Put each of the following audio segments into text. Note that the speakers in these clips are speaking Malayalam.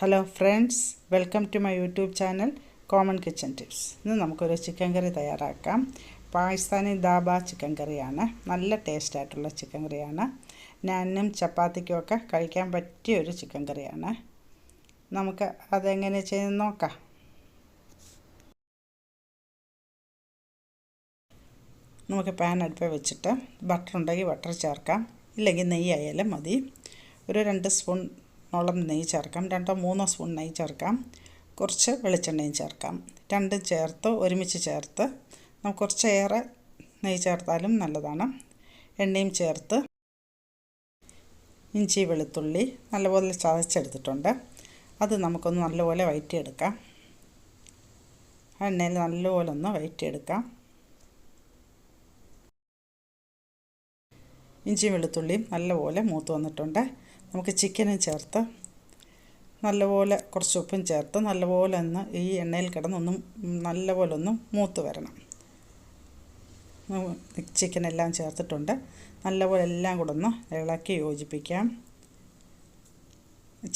Hello friends welcome to my YouTube channel common kitchen tips ഇന്ന് നമുക്കൊരു ചിക്കൻ കറി തയ്യാറാക്കാം. പാകിസ്ഥാനി ദാബ ചിക്കൻ കറിയാണ് നല്ല ടേസ്റ്റ് ആയിട്ടുള്ള ചിക്കൻ കറിയാണ് നാനും ചപ്പാത്തിക്കുമൊക്കെ കഴിക്കാൻ പറ്റിയ ഒരു ചിക്കൻ കറിയാണ് നമുക്ക് അതെങ്ങനെ ചെയ്ത് നോക്കാം. നമുക്ക് പാൻ അടുപ്പിൽ വെച്ചിട്ട് ബട്ടർ ഉണ്ടെങ്കിൽ ബട്ടർ ചേർക്കാം. ഇല്ലെങ്കിൽ നെയ്യായാലും മതി. ഒരു രണ്ട് സ്പൂണോളം നെയ്യ് ചേർക്കാം. രണ്ടോ മൂന്നോ സ്പൂൺ നെയ്യ് ചേർക്കാം. കുറച്ച് വെളിച്ചെണ്ണയും ചേർക്കാം. രണ്ടും ചേർത്ത് ഒരുമിച്ച് ചേർത്ത് നമുക്ക് കുറച്ചേറെ നെയ്യ് ചേർത്താലും നല്ലതാണ്. എണ്ണയും ചേർത്ത് ഇഞ്ചി വെളുത്തുള്ളി നല്ലപോലെ ചതച്ചെടുത്തിട്ടുണ്ട്. അത് നമുക്കൊന്ന് നല്ലപോലെ വയറ്റിയെടുക്കാം. എണ്ണയിൽ നല്ലപോലെ ഒന്ന് വയറ്റിയെടുക്കാം. ഇഞ്ചിയും വെളുത്തുള്ളിയും നല്ലപോലെ മൂത്ത് വന്നിട്ടുണ്ട്. നമുക്ക് ചിക്കനും ചേർത്ത് നല്ലപോലെ കുറച്ച് ഉപ്പും ചേർത്ത് നല്ലപോലെ ഒന്ന് ഈ എണ്ണയിൽ കിടന്നൊന്നും നല്ലപോലെ ഒന്ന് മൂത്ത് വരണം. ചിക്കൻ എല്ലാം ചേർത്തിട്ടുണ്ട്. നല്ലപോലെ എല്ലാം കൂടെ ഒന്ന് ഇളക്കി യോജിപ്പിക്കാം.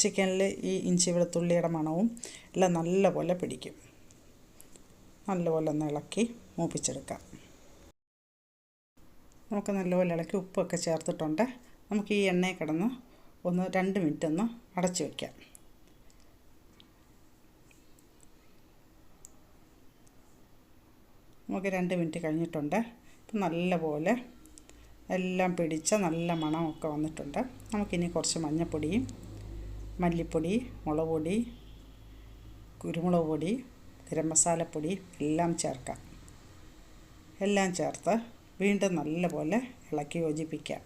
ചിക്കനിൽ ഈ ഇഞ്ചി വെളുത്തുള്ളിയുടെ മണവും എല്ലാം നല്ലപോലെ പിടിക്കും. നല്ലപോലെ ഒന്ന് ഇളക്കി മൂപ്പിച്ചെടുക്കാം. നമുക്ക് നല്ലപോലെ ഇളക്കി ഉപ്പൊക്കെ ചേർത്തിട്ടുണ്ട്. നമുക്ക് ഈ എണ്ണയിൽ കിടന്ന് ഒന്ന് രണ്ട് മിനിറ്റ് ഒന്ന് അടച്ചു വയ്ക്കാം നമുക്ക് രണ്ട് മിനിറ്റ് കഴിഞ്ഞിട്ടുണ്ട്. ഇപ്പം നല്ലപോലെ എല്ലാം പിടിച്ച നല്ല മണമൊക്കെ വന്നിട്ടുണ്ട്. നമുക്കിനി കുറച്ച് മഞ്ഞൾപ്പൊടി മല്ലിപ്പൊടി മുളക് പൊടി കുരുമുളക് പൊടി ഗരം മസാലപ്പൊടി എല്ലാം ചേർക്കാം. എല്ലാം ചേർത്ത് വീണ്ടും നല്ലപോലെ ഇളക്കി യോജിപ്പിക്കാം.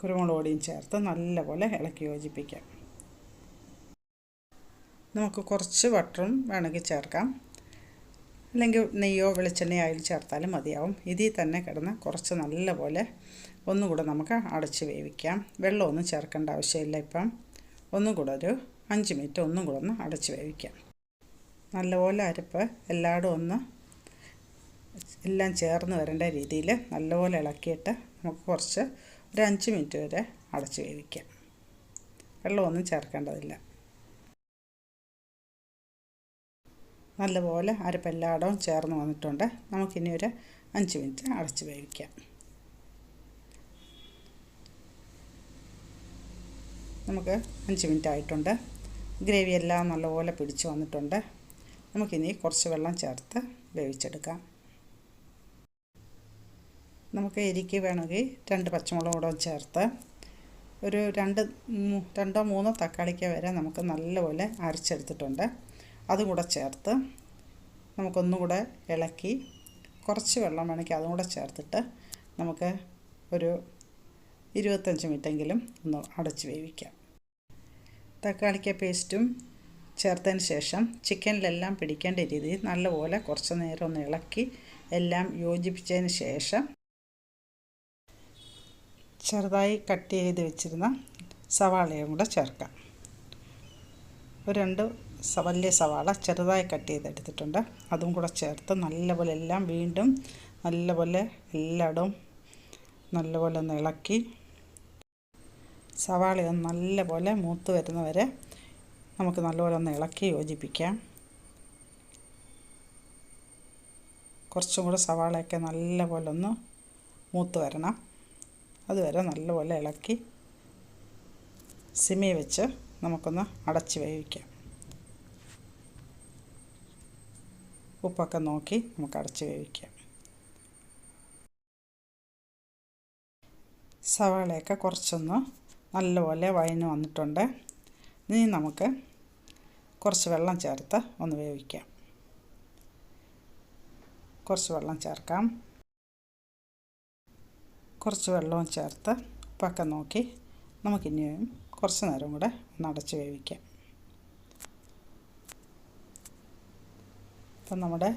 കുരുമുളക് പൊടിയും ചേർത്ത് നല്ലപോലെ ഇളക്കി യോജിപ്പിക്കാം. നമുക്ക് കുറച്ച് ബട്ടറും വേണമെങ്കിൽ ചേർക്കാം. അല്ലെങ്കിൽ നെയ്യോ വെളിച്ചെണ്ണയോ അതിൽ ചേർത്താലും മതിയാവും. ഇതിൽ തന്നെ കിടന്ന് കുറച്ച് നല്ലപോലെ ഒന്നുകൂടെ നമുക്ക് അടച്ച് വേവിക്കാം. വെള്ളമൊന്നും ചേർക്കേണ്ട ആവശ്യമില്ല ഇപ്പം. ഒന്നും കൂടെ ഒരു അഞ്ച് മിനിറ്റ് ഒന്നും കൂടെ ഒന്ന് അടച്ച് വേവിക്കാം. നല്ലപോലെ അരപ്പ് എല്ലായിടും ഒന്ന് എല്ലാം ചേർന്ന് വരേണ്ട രീതിയിൽ നല്ലപോലെ ഇളക്കിയിട്ട് നമുക്ക് കുറച്ച് ഒരു അഞ്ച് മിനിറ്റ് വരെ അടച്ച് വേവിക്കാം. വെള്ളമൊന്നും ചേർക്കേണ്ടതില്ല. നല്ലപോലെ അരപ്പെല്ലാടവും ചേർന്ന് വന്നിട്ടുണ്ട്. നമുക്കിനി ഒരു അഞ്ച് മിനിറ്റ് അടച്ച് വേവിക്കാം. നമുക്ക് അഞ്ച് മിനിറ്റ് ആയിട്ടുണ്ട്. ഗ്രേവി എല്ലാം നല്ലപോലെ പിടിച്ച് വന്നിട്ടുണ്ട്. നമുക്കിനി കുറച്ച് വെള്ളം ചേർത്ത് വേവിച്ചെടുക്കാം. നമുക്ക് എരിക്ക് വേണമെങ്കിൽ രണ്ട് പച്ചമുളക് കൂടെ ചേർത്ത് ഒരു രണ്ട് രണ്ടോ മൂന്നോ തക്കാളിക്ക വരെ നമുക്ക് നല്ലപോലെ അരച്ചെടുത്തിട്ടുണ്ട്. അതും കൂടെ ചേർത്ത് നമുക്കൊന്നുകൂടെ ഇളക്കി കുറച്ച് വെള്ളം വേണമെങ്കിൽ അതും കൂടെ ചേർത്തിട്ട് നമുക്ക് ഒരു ഇരുപത്തഞ്ച് മിനിറ്റെങ്കിലും ഒന്ന് അടച്ച് വേവിക്കാം. തക്കാളിക്ക പേസ്റ്റും ചേർത്തതിന് ശേഷം ചിക്കനിലെല്ലാം പിടിക്കേണ്ട രീതിയിൽ നല്ലപോലെ കുറച്ച് നേരം ഒന്ന് ഇളക്കി എല്ലാം യോജിപ്പിച്ചതിന് ശേഷം ചെറുതായി കട്ട് ചെയ്ത് വെച്ചിരുന്ന സവാളയും കൂടെ ചേർക്കാം. ഒരു രണ്ട് വലിയ സവാള ചെറുതായി കട്ട് ചെയ്തെടുത്തിട്ടുണ്ട്. അതും കൂടെ ചേർത്ത് നല്ലപോലെ എല്ലാം വീണ്ടും നല്ലപോലെ എല്ലായിടവും നല്ലപോലെ ഒന്ന് ഇളക്കി സവാള ഒന്ന് നല്ലപോലെ മൂത്ത് വരുന്നവരെ നമുക്ക് നല്ലപോലെ ഒന്ന് ഇളക്കി യോജിപ്പിക്കാം. കുറച്ചും കൂടെ സവാളയൊക്കെ നല്ലപോലെ ഒന്ന് മൂത്ത് വരണം. അതുവരെ നല്ലപോലെ ഇളക്കി സിമി വെച്ച് നമുക്കൊന്ന് അടച്ച് വേവിക്കാം. ഉപ്പൊക്കെ നോക്കി നമുക്ക് അടച്ച് വേവിക്കാം. സവാളയൊക്കെ കുറച്ചൊന്ന് നല്ലപോലെ വയന്ന് വന്നിട്ടുണ്ട്. ഇനി നമുക്ക് കുറച്ച് വെള്ളം ചേർത്ത് ഒന്ന് വേവിക്കാം. കുറച്ച് വെള്ളം ചേർക്കാം. കുറച്ച് വെള്ളവും ചേർത്ത് ഉപ്പൊക്കെ നോക്കി നമുക്കിനിയും കുറച്ച് നേരം കൂടെ നടച്ച് വേവിക്കാം. അപ്പം നമ്മുടെ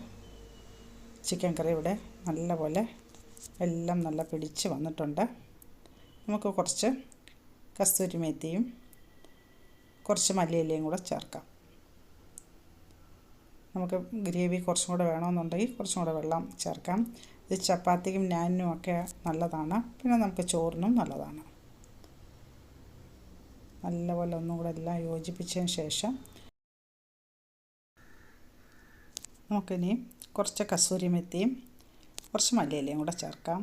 ചിക്കൻ കറി ഇവിടെ നല്ലപോലെ എല്ലാം നല്ല പിടിച്ച് വന്നിട്ടുണ്ട്. നമുക്ക് കുറച്ച് കസ്തൂരി മേത്തിയും കുറച്ച് മല്ലിയിലയും കൂടെ ചേർക്കാം. നമുക്ക് ഗ്രേവി കുറച്ചും കൂടെ വേണമെന്നുണ്ടെങ്കിൽ കുറച്ചും കൂടെ വെള്ളം ചേർക്കാം. ഇത് ചപ്പാത്തിക്കും നാനിനും ഒക്കെ നല്ലതാണ്. പിന്നെ നമുക്ക് ചോറിനും നല്ലതാണ്. നല്ലപോലെ ഒന്നും കൂടെ എല്ലാം യോജിപ്പിച്ചതിന് ശേഷം നമുക്കിനി കുറച്ച് കസൂരി മെത്തിയും കുറച്ച് മല്ലിയിലയും കൂടെ ചേർക്കാം.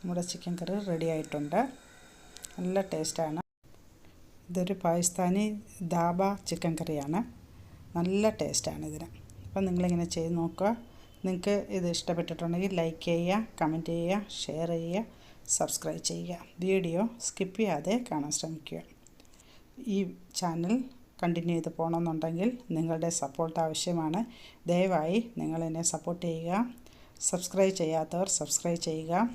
നമ്മുടെ ചിക്കൻ കറി റെഡി ആയിട്ടുണ്ട്. നല്ല ടേസ്റ്റാണ്. ഇതൊരു പാകിസ്ഥാനി ദാബ ചിക്കൻ കറിയാണ്. നല്ല ടേസ്റ്റാണ് ഇതിന്. അപ്പം നിങ്ങളിങ്ങനെ ചെയ്ത് നോക്കുക. നിങ്ങൾക്ക് ഇത് ഇഷ്ടപ്പെട്ടിട്ടുണ്ടെങ്കിൽ ലൈക്ക് ചെയ്യുക കമന്റ് ചെയ്യുക ഷെയർ ചെയ്യുക സബ്സ്ക്രൈബ് ചെയ്യുക. വീഡിയോ സ്കിപ്പ് ചെയ്യാതെ കാണാൻ ശ്രമിക്കുക. ഈ ചാനൽ കണ്ടിന്യൂ ചെയ്ത് പോകണമെന്നുണ്ടെങ്കിൽ നിങ്ങളുടെ സപ്പോർട്ട് ആവശ്യമാണ്. ദയവായി നിങ്ങളെന്നെ സപ്പോർട്ട് ചെയ്യുക. സബ്സ്ക്രൈബ് ചെയ്യാത്തവർ സബ്സ്ക്രൈബ് ചെയ്യുക.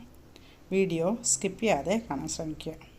വീഡിയോ സ്കിപ്പ് ചെയ്യാതെ കാണാൻ ശ്രമിക്കുക.